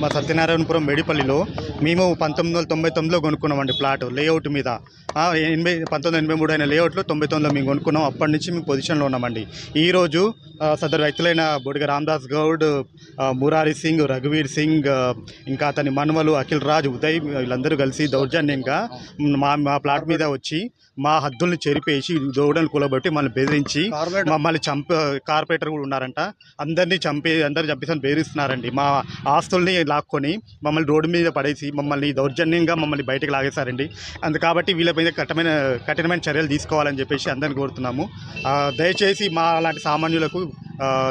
మా సత్యనారాయణపురం మేడిపల్లిలో మేము పంతొమ్మిది వందల తొంభై తొమ్మిదిలో కొనుక్కున్నామండి ప్లాట్ లేఅవుట్ మీద. ఎనభై పంతొమ్మిది ఎనభై మూడు అయిన లేఅవుట్లో తొంభై తొమ్మిదిలో మేము కొనుక్కున్నాం. అప్పటి నుంచి మేము పొజిషన్లో ఉన్నామండి. ఈరోజు సదరు వ్యక్తులైన బొడిగ రామ్దాస్ గౌడ్ మురారి సింగ్ రఘువీర్ సింగ్ ఇంకా అతని మనుమలు అఖిల్ రాజ్ ఉదయ్ వీళ్ళందరూ కలిసి దౌర్జన్యంగా మా మా ప్లాట్ మీద వచ్చి మా హద్దుల్ని చెరిపేసి దౌడలను కూలబట్టి మమ్మల్ని బెదిరించి మమ్మల్ని చంప కార్పొరేటర్ కూడా ఉన్నారంట. అందరినీ చంపి అందరిని చంపేసి బెదిరిస్తున్నారండి. మా ఆస్తుల్ని లాక్కొని మమ్మల్ని రోడ్డు మీద పడేసి మమ్మల్ని దౌర్జన్యంగా మమ్మల్ని బయటకు లాగేశారండి. అందు కాబట్టి వీళ్ళ మీద కఠినమైన కఠినమైన చర్యలు తీసుకోవాలని చెప్పేసి అందరిని కోరుతున్నాము. ఆ, దయచేసి మా లాంటి సామాన్యులకు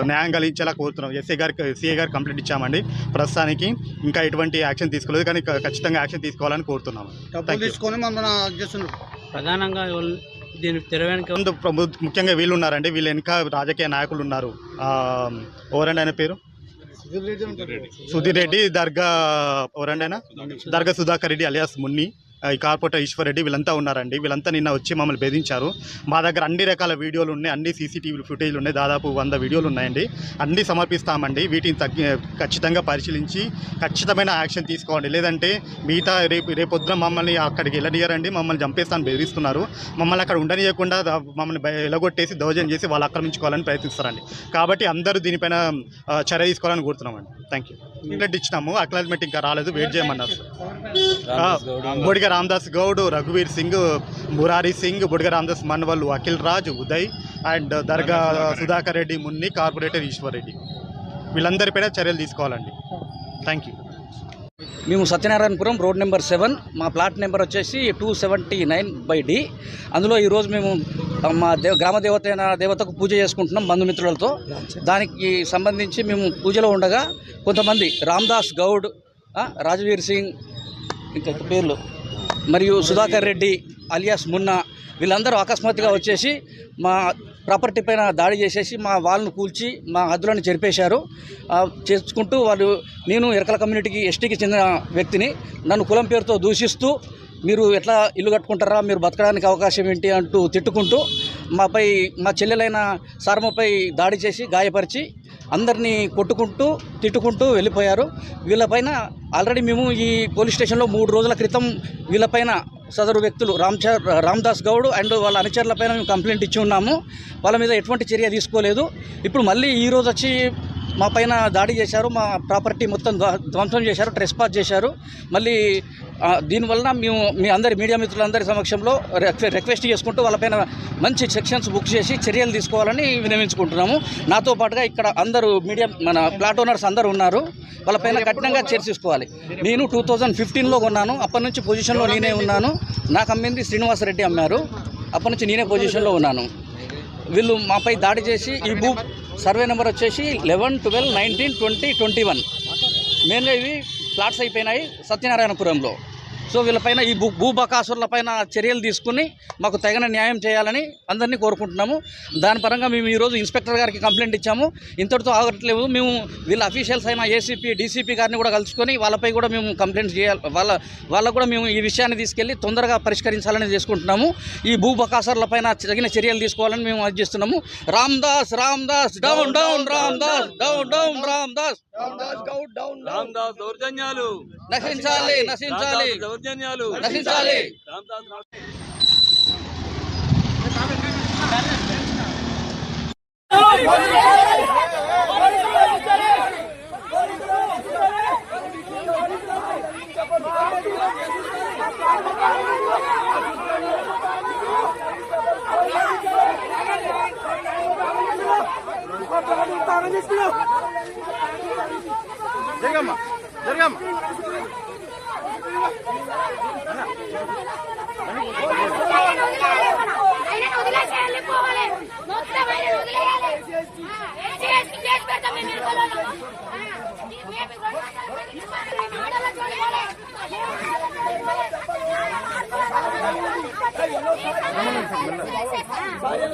న్యాయం కలిగించేలా కోరుతున్నాం ఎస్ఐ గారికి సిఐ గారికి కంప్లైంట్ ఇచ్చామండి. ప్రస్తుతానికి ఇంకా ఎటువంటి యాక్షన్ తీసుకోలేదు కానీ ఖచ్చితంగా యాక్షన్ తీసుకోవాలని కోరుతున్నాము. మమ్మల్ని ప్రధానంగా ముఖ్యంగా వీళ్ళు ఉన్నారండి. వీళ్ళు వెనుక రాజకీయ నాయకులు ఉన్నారు. ఆ, ఎవరండి ఆయన పేరు? సుధీర్ రెడ్డి దర్గా ఎవరండి ఆయన దర్గా సుధాకర్ రెడ్డి అలియాస్ మున్ని. ఈ కార్పొరేటర్ ఈశ్వర్ రెడ్డి వీళ్ళంతా ఉన్నారండి. వీళ్ళంతా నిన్న వచ్చి మమ్మల్ని బెదిరించారు మా దగ్గర అన్ని రకాల వీడియోలు ఉన్నాయి. అన్ని సీసీటీవీ ఫుటేజ్లు ఉన్నాయి. దాదాపు వంద వీడియోలు ఉన్నాయండి. అన్నీ సమర్పిస్తామండి. వీటిని తగ్గి ఖచ్చితంగా పరిశీలించి ఖచ్చితమైన యాక్షన్ తీసుకోండి. లేదంటే మిగతా రేపు రేపొద్దున మమ్మల్ని అక్కడికి వెళ్ళనియరండి. మమ్మల్ని చంపేస్తాను బెదిరిస్తున్నారు. మమ్మల్ని అక్కడ ఉండనియకుండా మమ్మల్ని ఎలగొట్టేసి దౌర్జన్యం చేసి వాళ్ళు ఆక్రమించుకోవాలని ప్రయత్నిస్తారండి. కాబట్టి అందరూ దీనిపైన చర్య తీసుకోవాలని కోరుతున్నామండి. థ్యాంక్ యూ ఇచ్చినాము. అక్లాజ్మెంట్ ఇంకా రాలేదు. వెయిట్ చేయమన్నారు. బొడిగ రామదాస్ గౌడ్ రఘువీర్ సింగ్ మురారి సింగ్ బొడిగ రామదాస్ మన్వల్ అఖిల్ రాజ్ ఉదయ్ అండ్ దర్గా సుధాకర్ రెడ్డి. మున్ని కార్పొరేటర్ ఈశ్వర్ రెడ్డి. వీళ్ళందరిపైన చర్యలు తీసుకోవాలండి. థ్యాంక్ యూ మేము సత్యనారాయణపురం రోడ్ నెంబర్ సెవెన్. మా ప్లాట్ నెంబర్ వచ్చేసి two seventy nine by D. అందులో ఈరోజు మేము మా దేవ గ్రామ దేవత అయిన దేవతకు పూజ చేసుకుంటున్నాం బంధుమిత్రులతో. దానికి సంబంధించి మేము పూజలో ఉండగా కొంతమంది రామ్దాస్ గౌడ్ రాజవీర్ సింగ్ ఇంకా పేర్లు? మరియు సుధాకర్ రెడ్డి అలియాస్ మున్నా వీళ్ళందరూ అకస్మాత్తుగా వచ్చేసి మా ప్రాపర్టీ పైన దాడి చేసేసి మా వాళ్ళను కూల్చి మా హద్దులను చెరిపేశారు. చేసుకుంటూ వాళ్ళు నేను ఎరకల కమ్యూనిటీకి ఎస్టీకి చెందిన వ్యక్తిని నన్ను కులం పేరుతో దూషిస్తూ మీరు ఎట్లా ఇల్లు కట్టుకుంటారా మీరు బతకడానికి అవకాశం ఏంటి అంటూ తిట్టుకుంటూ మాపై మా చెల్లెలైన సార్మపై దాడి చేసి గాయపరిచి అందరినీ కొట్టుకుంటూ తిట్టుకుంటూ వెళ్ళిపోయారు. వీళ్ళపైన ఆల్రెడీ మేము ఈ పోలీస్ స్టేషన్లో మూడు రోజుల క్రితం వీళ్ళపైన సదరు వ్యక్తులు రామ్చ రామ్దాస్ గౌడ్ అండ్ వాళ్ళ అనుచరులపైన మేము కంప్లైంట్ ఇచ్చి ఉన్నాము. వాళ్ళ మీద ఎటువంటి చర్య తీసుకోలేదు. ఇప్పుడు మళ్ళీ ఈరోజు వచ్చి మా పైన దాడి చేశారు మా ప్రాపర్టీ మొత్తం ధ్వంసం చేశారు ట్రెస్పాస్ చేశారు. మళ్ళీ దీనివలన మేము మీ అందరి మీడియా మిత్రులందరి సమక్షంలో రిక్వె- రిక్వెస్ట్ చేసుకుంటూ వాళ్ళపైన మంచి సెక్షన్స్ బుక్ చేసి చర్యలు తీసుకోవాలని వినవించుకుంటున్నాము. నాతో పాటుగా ఇక్కడ అందరూ మీడియా మన ప్లాట్ ఓనర్స్ అందరూ ఉన్నారు. వాళ్ళపైన కఠినంగా చర్య నేను టూ థౌజండ్ ఫిఫ్టీన్లో కొన్నాను. అప్పటి నుంచి పొజిషన్లో నేనే ఉన్నాను. నాకు అమ్మింది శ్రీనివాసరెడ్డి అమ్మారు. అప్పటి నుంచి నేనే పొజిషన్లో ఉన్నాను. వీళ్ళు మాపై దాడి చేసి ఈ భూ సర్వే నెంబర్ వచ్చేసి eleven twelve nineteen twenty twenty one. మెయిన్గా ఇవి ఫ్లాట్స్ అయిపోయినాయి సత్యనారాయణపురంలో. సో వీళ్ళపైన ఈ భూ భూబకాసురుల పైన చర్యలు తీసుకుని మాకు తగిన న్యాయం చేయాలని అందరినీ కోరుకుంటున్నాము. దాని పరంగా మేము ఈరోజు ఇన్స్పెక్టర్ గారికి కంప్లైంట్ ఇచ్చాము. ఇంతటితో ఆగట్లేదు. మేము వీళ్ళ అఫీషియల్స్ అయిన ఏసీపీ డీసీపీ గారిని కూడా కలుసుకొని వాళ్ళపై కూడా మేము కంప్లైంట్ చేయాలి. వాళ్ళ వాళ్ళకు కూడా మేము ఈ విషయాన్ని తీసుకెళ్ళి తొందరగా పరిష్కరించాలని చేసుకుంటున్నాము. ఈ భూ పైన తగిన చర్యలు తీసుకోవాలని మేము అర్జిస్తున్నాము Ram Das Ram Das down down Ram Das down down Ram Das Ramdas. దౌర్జన్యాలు. నశించాలి నశించాలి. దౌర్జన్యాలు నశించాలి రామదాస్ ఆయన వదిలేసి వెళ్ళిపోవాలి మొత్తం ఆయన వదిలేయాలి ఏం చేసి చేసి పెడతాం మేము ఇరుకలలో. ఆ, మేము రెండు వందల మందికి ఇవ్వాలి, మేము ఆడోళ్ళ చూడాలి. అవును మేమే మేము మా అందరూ ఒకటే మేమంటే సార్ వాళ్ళు ఒకటే సార్. ఎవరు వదిలేయాలి? నాటు మాదే, మా బాబాయ్. ఆ, మా మీద వచ్చేసి మా మీద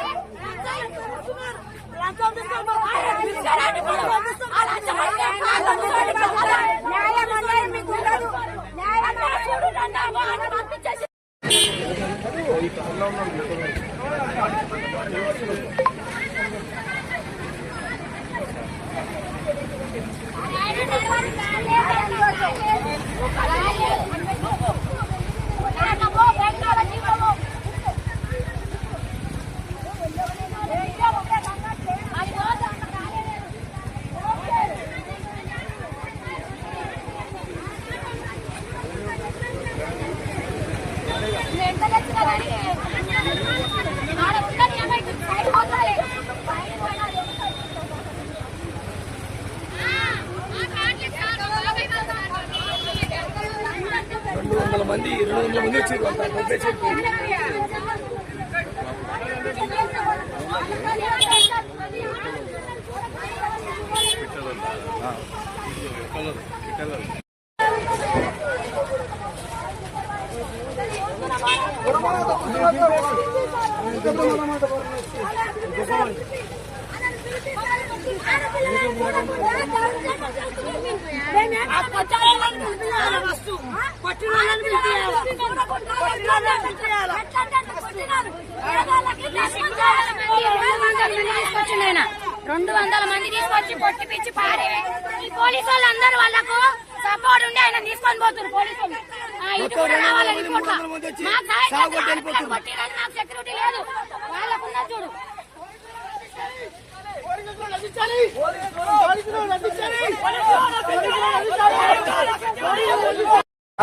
మంది రెండు వందల మంది వచ్చారు అంత డెబ్బై చెట్లు రెండు వందల మంది తీసుకొచ్చి పొట్టి పిచ్చి పారే ఈ పోలీసు వాళ్ళు అందరూ వాళ్ళకు సపోర్ట్ ఉండి ఆయన తీసుకొని పోతున్నారు పోలీసు సెక్యూరిటీ లేదు వాళ్ళకున్న వాళ్ళు.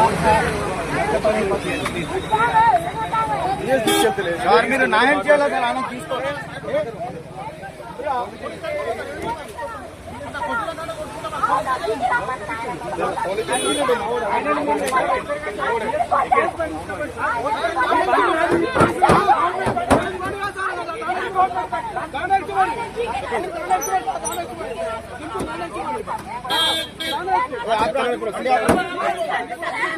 ఆ, ఇటు కూడా రావాలి రిపోర్ట్ల. మాకు సహాయం చేస్తే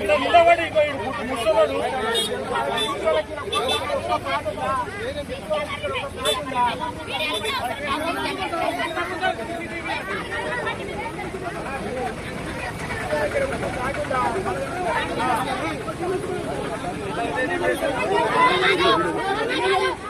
నిలబడి సెక్యూరిటీ లేదు వాళ్ళకున్నది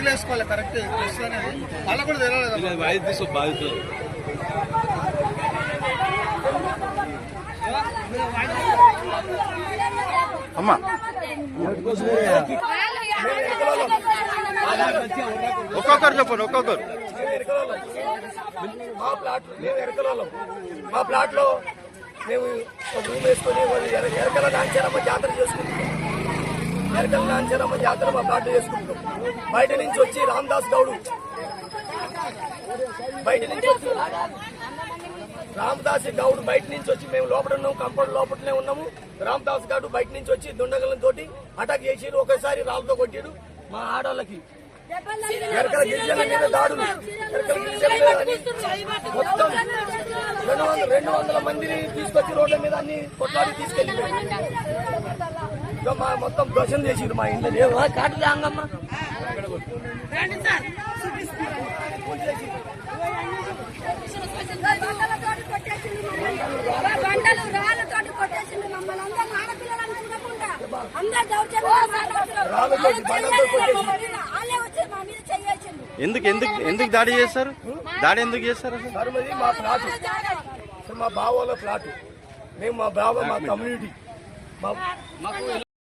ట్యాగ్లు వేసుకోవాలి కరెక్ట్ వాళ్ళకు కూడా తెలియదు అమ్మా. ఒక్కొక్కరు చెప్పండి ఒక్కొక్కరు. మా ప్లాట్ మేము ఎరకలలో మా ప్లాట్లో మేము రూమ్ వేసుకొని ఎరకల నాంచారమ్మ జాతర చేసుకుంటున్నాం. ఎరకల నాంచారమ్మ జాతర మా పాటలు చేసుకుంటాం బయట నుంచి వచ్చి రామదాస్ గౌడు. బయట నుంచి వచ్చి రామదాస్ గౌడ్ బయట నుంచి వచ్చి మేము లోపల ఉన్నాము కంపౌండ్ లోపలనే ఉన్నాము. రామదాస్ గౌడ్ బయట నుంచి వచ్చి దుండగలం తోటి అటాక్ చేసి ఒకసారి రాళ్ళతో కొట్టాడు. మా ఆడవాళ్ళకి ఎరకల గిరిజనుల మీద దాడులు ఎరకల గిరిజనుల మీద మొత్తం రెండు వందల రెండు వందల మందిని తీసుకొచ్చి రోడ్ల మీద అన్ని కొట్లాడి తీసుకెళ్ళిపోయారు. ఇంకా మా మొత్తం ధ్వజం చేసిరు మా ఇంట్లో లేవా కాటు అంగమ్మ బండలు రాళ్ళతోటి కొట్టేసింది మమ్మల్ని అందరిని ఆడపిల్లలను చూడకుండా అందరు దౌర్జన్యం రాళ్ళతోటి బండలతో కొట్టేసి వాళ్ళే వచ్చి మా మీద చెయ్యేసింది ఎందుకు ఎందుకు ఎందుకు దాడి చేస్తారు దాడి ఎందుకు చేస్తారు అసలు? సార్ మరి మా ప్లాట్ సార్ మా బావ వాళ్ళ ప్లాట్ మేము మా బావ మా కమ్యూనిటీ మా